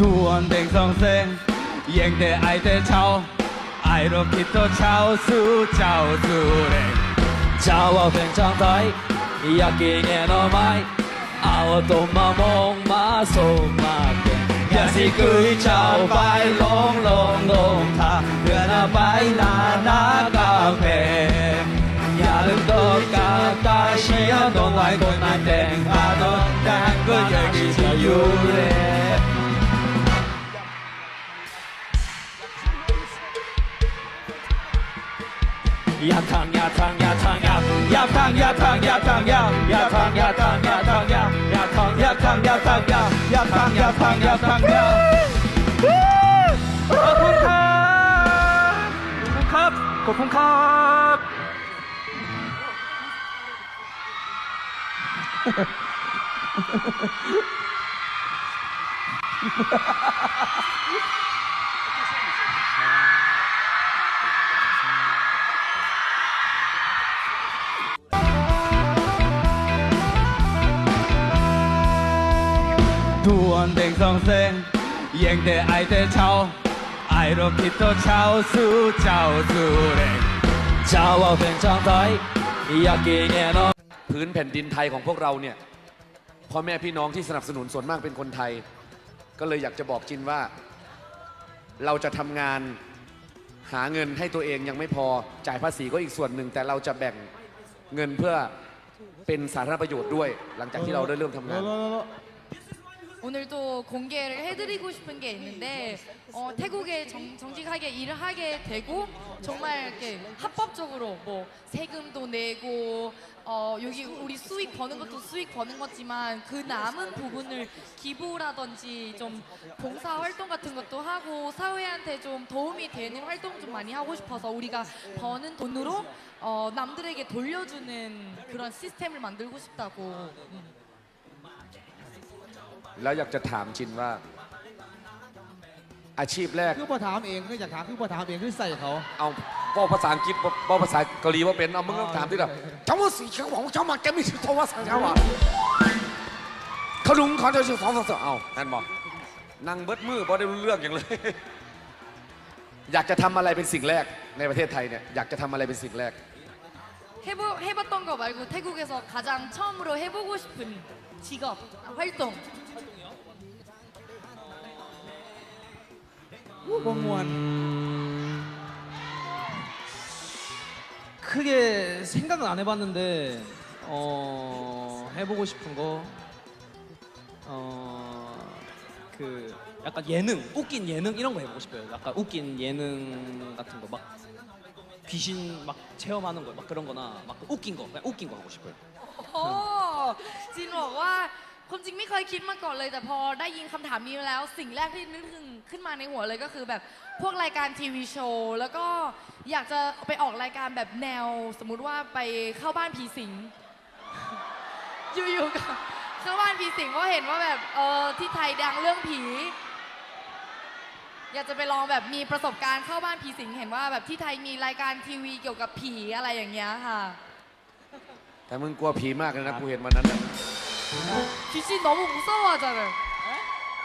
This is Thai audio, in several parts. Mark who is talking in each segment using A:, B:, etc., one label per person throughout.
A: 두원 댕성생 앵대 아이대 차오 아이로키토 차오수 차오수랭
B: 차와 횡창다이 야끼게 너마이 아워 또마 몽마 소마게 야시구이 차오 바이 롱롱롱 타 그나 바이 나나 카페 야름도 까까시야 동아이 고나 땡 아도 땅고 여기 자유래 ไว้คนมาแต่งมางก็ยังดีที่อยู่เลยอย่าทางอย่าทางอยาทางอยาอย่าทางอย่าทางอย่าทางอย่าอย่าทางอย่าทางอย่าทางอย่าอย่าทางอย่าทางอย่าทางอย่าอย่าทางอย่าทางอย่าทางอย่า
A: ขอบคุณครับขอบคุณครับขอบคุณครับ ทวนเด็กสองเซงยังแต่ไอแต่ช้าไอรคิดตัวช้าสู้
B: เจ้าสู้
A: เด็ก
B: เจ้เอาเป็นช่างไทยอยากกินเนี่ยเนาะ
C: พื้นแผ่นดินไทยของพวกเราเนี่ยพ่อแม่พี่น้องที่สนับสนุนส่วนมากเป็นคนไทย ก็เลยอยากจะบอกจินว่า เราจะทำงานหาเงินให้ตัวเองยังไม่พอจ่ายภาษีก็อีกส่วนหนึ่ง แต่เราจะแบ่งเงินเพื่อเป็นสาธารณประโยชน์ด้วย หลังจากที่เราได้เริ่มทำงาน
D: 오늘도 공개를 해드리고 싶은 게 있는데 어, 태국에 정, 정직하게 일을 하게 되고 정말 이렇게 합법적으로 뭐 세금도 내고 어, 여기 우리 수익 버는 것도 수익 버는 거지만 그 남은 부분을 기부라든지 좀 봉사 활동 같은 것도 하고 사회한테 좀 도움이 되는 활동 좀 많이 하고 싶어서 우리가 버는 돈으로 어, 남들에게 돌려주는 그런 시스템을 만들고 싶다고 음.
C: แล้วอยากจะถามจินว่า อาชีพแรก
E: คือพอถามเองคืออยากถามคือพอถามเองคือใส่เขา
C: เอาบอกภาษาอังกฤษบอกบอกภาษาเกาหลีว่าเป็น เอามึงต้องถามที่แบบจังหวะสีเขียวของจังหวะแกไม่ใช่จังหวะสังเกตว่าเขาลุงเขาจะชื่อสองสองสองเอานั่นบอกนั่งเบิดมือบ่ได้รู้เรื่องอย่างเลย อยากจะทำอะไรเป็นสิ่งแรกในประเทศไทยเนี่ยอยากจะทำอะไรเป็นสิ่งแรก
D: 해보, 해봤던 거 말고 태국에서 가장 처음으로 해보고 싶은 직업 활동
E: บมวน
F: 크게 생각은 안 해봤는데 어, 해보고 싶은 거 어, 그 약간 예능 웃긴 예능 이런 거 해보고 싶어요. 약간 웃긴 예능 같은 거 막 귀신 막 체험하는 거 막 그런 거나 막 웃긴 거 그냥 웃긴 거 하고 싶어요.
D: โอ้จินบอกว่า ความจริงไม่เคยคิดมาก่อนเลย แต่พอได้ยินคำถามนี้แล้ว สิ่งแรกที่นึกถึงขึ้นมาในหัวเลยก็คือแบบพวกรายการทีวีโชว์แล้วก็อยากจะไปออกรายการแบบแนว สมมุติว่าไปเข้าบ้านผีสิง อยู่ๆก็เข้าบ้านผีสิงเพราะเห็นว่าแบบเออที่ไทยดังเรื่องผี อยากจะไปลองแบบมีประสบการณ์เข้าบ้านผีสิงเห็นว่าแบบที่ไทยมีรายการทีวีเกี่ยวกับผีอะไรอย่างเงี้ยค่ะ
C: แต่มึงกลัวผีมากเลยนะกูเห็นวันนั้นน่ะ
D: 귀신 너무 무서워하잖아요.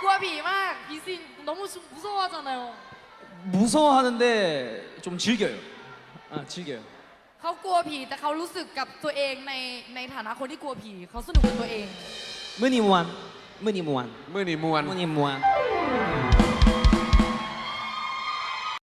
D: 구와 비막 귀신 너무 무서워하잖아요.
F: 무서워하는데 좀 즐겨요. 아, 즐겨요.
D: เขากลัวผีแต่เขารู้สึกกับตัวเองในในฐานะคนที่กลัวผีเขาสนุกกับตัวเอง
F: 무늬무한 무늬무한
C: มื่อนี่มวน
F: 무늬무한